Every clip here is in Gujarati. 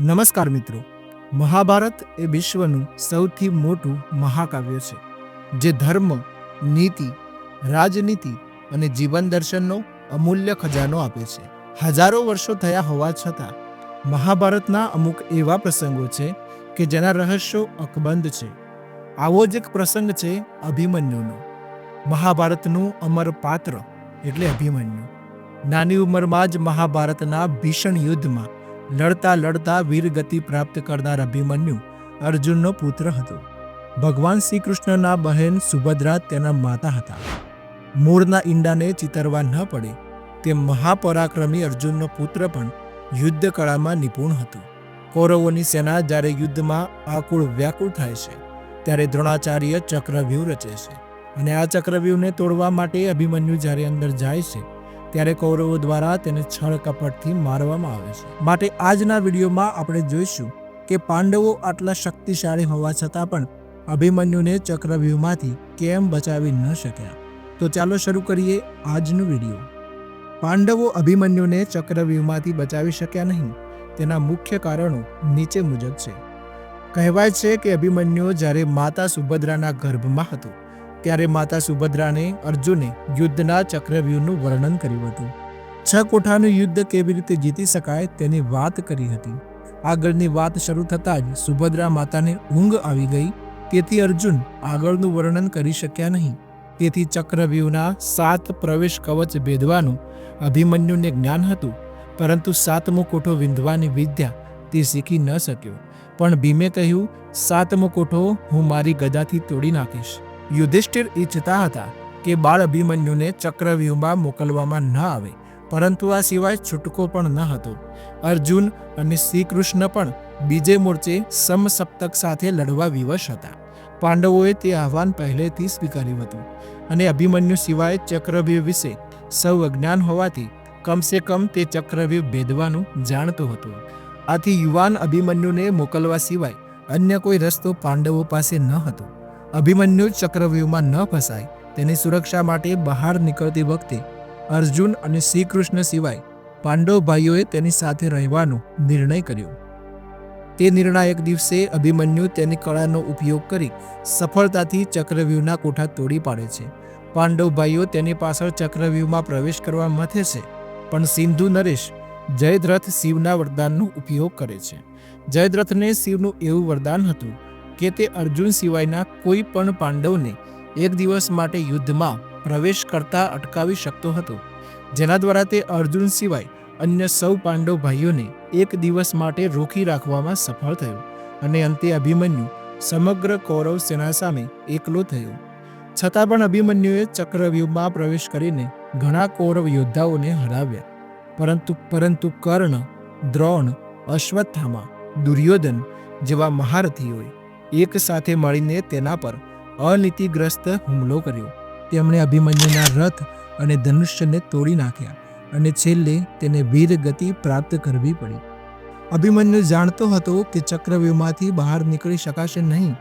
નમસ્કાર મિત્રો. મહાભારત એ વિશ્વનું સૌથી મોટું મહાકાવ્ય છે, જે ધર્મ, નીતિ, રાજનીતિ અને જીવન દર્શનનો અમૂલ્ય ખજાનો આપે છે. હજારો વર્ષો થયા હોવા છતાં, મહાભારતના અમુક એવા પ્રસંગો છે કે જેના રહસ્યો અકબંધ છે. આવો જ એક પ્રસંગ છે અભિમન્યુનો. મહાભારતનું અમર પાત્ર એટલે અભિમન્યુ. નાની ઉંમરમાં જ મહાભારતના ભીષણ યુદ્ધમાં લડતા લડતા વીરગતિ પ્રાપ્ત કરનાર અભિમન્યુ અર્જુનનો પુત્ર હતો. ભગવાન શ્રી કૃષ્ણના બહેન સુભદ્રા તેના માતા હતા. મૂળના ઈંડાને ચિતરવા ન પડે તે મહાપરાક્રમી અર્જુનનો પુત્ર પણ યુદ્ધ કળામાં નિપુણ હતો. કૌરવોની સેના જ્યારે યુદ્ધમાં આકુળ વ્યાકુળ થાય છે, ત્યારે દ્રોણાચાર્ય ચક્રવ્યૂહ રચે છે અને આ ચક્રવ્યૂહને તોડવા માટે અભિમન્યુ જ્યારે અંદર જાય છે ત્યારે કૌરવો દ્વારા તેને છળ કપટથી મારવામાં આવે છે. માટે આજના વિડીયોમાં આપણે જોઈશું કે પાંડવો આટલા શક્તિશાળી હોવા છતાં પણ અભિમન્યુને ચક્રવ્યૂહમાંથી કેમ બચાવી ન શક્યા. તો ચાલો શરૂ કરીએ આજનું વીડિયો. પાંડવો અભિમન્યુને ચક્રવ્યૂહમાંથી બચાવી શક્યા નહીં. તેના મુખ્ય કારણો નીચે મુજબ છે. કહેવાય છે કે અભિમન્યુ જ્યારે માતા સુભદ્રાના ગર્ભમાં હતો. ત્યારે માતા સુભદ્રાને અર્જુને યુદ્ધના ચક્રવ્યૂહનું વર્ણન કર્યું હતું. છ કોઠાનું યુદ્ધ કેવી રીતે જીતી શકાય તેની વાત કરી હતી. આગળની વાત શરૂ થતાં જ સુભદ્રા માતાને ઊંઘ આવી ગઈ. તેથી અર્જુન આગળનું વર્ણન કરી શક્યા નહીં. તેથી ચક્રવ્યૂહના સાત પ્રવેશ કવચ ભેદવાનું અભિમન્યુને જ્ઞાન હતું. પરંતુ સાતમો કોઠો વિંધવાની વિદ્યા તે શીખી ન શક્યો. પણ ભીમે કહ્યું, સાતમો કોઠો હું મારી ગદાથી તોડી નાખીશ. યુધિષ્ઠિર ઈચ્છતા હતા કે બાળ અભિમન્યુને ચક્રવ્યૂહમાં મોકલવામાં ન આવે, પરંતુ આ સિવાય છૂટકો પણ ન હતો. અર્જુન અને શ્રી કૃષ્ણ પણ બીજે મોરચે સમસપ્તક સાથે લડવા વિવશ હતા. પાંડવોએ તે આહવાન પહેલેથી સ્વીકાર્યું હતું અને અભિમન્યુ સિવાય ચક્રવ્યૂહ વિશે સૌ અજ્ઞાન હોવાથી કમસે કમ તે ચક્રવ્યૂહ ભેદવાનું જાણતો હતો. આથી યુવાન અભિમન્યુને મોકલવા સિવાય અન્ય કોઈ રસ્તો પાંડવો પાસે ન હતો. અભિમન્યુ ચક્રવ્યૂહમાં ન ફસાય, તેની સુરક્ષા માટે બહાર નીકળતી વખતે અર્જુન અને શ્રીકૃષ્ણ સિવાય પાંડવ ભાઈઓએ તેની સાથે રહેવાનો નિર્ણય કર્યો. તે નિર્ણાયક દિવસે અભિમન્યુ તેની કળાનો ઉપયોગ કરી સફળતાથી ચક્રવ્યૂહના કોઠા તોડી પાડે છે. પાંડવ ભાઈઓ તેની પાછળ ચક્રવ્યૂહમાં પ્રવેશ કરવા મથે છે, પણ સિંધુ નરેશ જયદ્રથ શિવના વરદાનનો ઉપયોગ કરે છે. જયદ્રથને શિવનું એવું વરદાન હતું કે તે અર્જુન સિવાયના કોઈ પણ પાંડવને એક દિવસ માટે યુદ્ધમાં પ્રવેશ કરતા અટકાવી શકતો હતો, જેના દ્વારા તે અર્જુન સિવાય અન્ય સૌ પાંડવ ભાઈઓને એક દિવસ માટે રોકી રાખવામાં સફળ થયો અને અંતે અભિમન્યુ સમગ્ર કૌરવ સેના સામે એકલો થયો. છતાં પણ અભિમન્યુએ ચક્રવ્યૂહમાં પ્રવેશ કરીને ઘણા કૌરવ યોદ્ધાઓને હરાવ્યા. પરંતુ પરંતુ કર્ણ, દ્રોણ, અશ્વત્થામા, દુર્યોધન જેવા મહારથીઓએ એક સાથે મળીને તેના પર અનીતિગ્રસ્ત હુમલો કર્યો. તેમણે અભિમન્યુના રથ અને ધનુષ્યને તોડી નાખ્યા અને છેલ્લે તેને વીર ગતિ પ્રાપ્ત કરવી પડી. અભિમન્યુ જાણતો હતો કે ચક્રવ્યૂહમાંથી બહાર નીકળી શકાશે નહીં,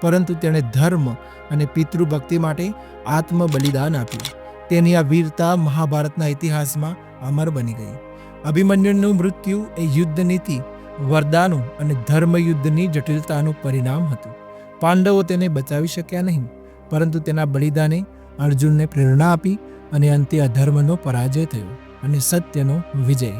પરંતુ તેણે ધર્મ અને પિતૃભક્તિ માટે આત્મ બલિદાન આપ્યું. તેની આ વીરતા મહાભારતના ઇતિહાસમાં અમર બની ગઈ. અભિમન્યુનું મૃત્યુ એ યુદ્ધ નીતિ વરદાનો અને ધર્મયુદ્ધની જટિલતાનું પરિણામ હતું. પાંડવો તેને બચાવી શક્યા નહીં, પરંતુ તેના બલિદાને અર્જુનને પ્રેરણા આપી અને અંતે અધર્મનો પરાજય થયો અને સત્યનો વિજય.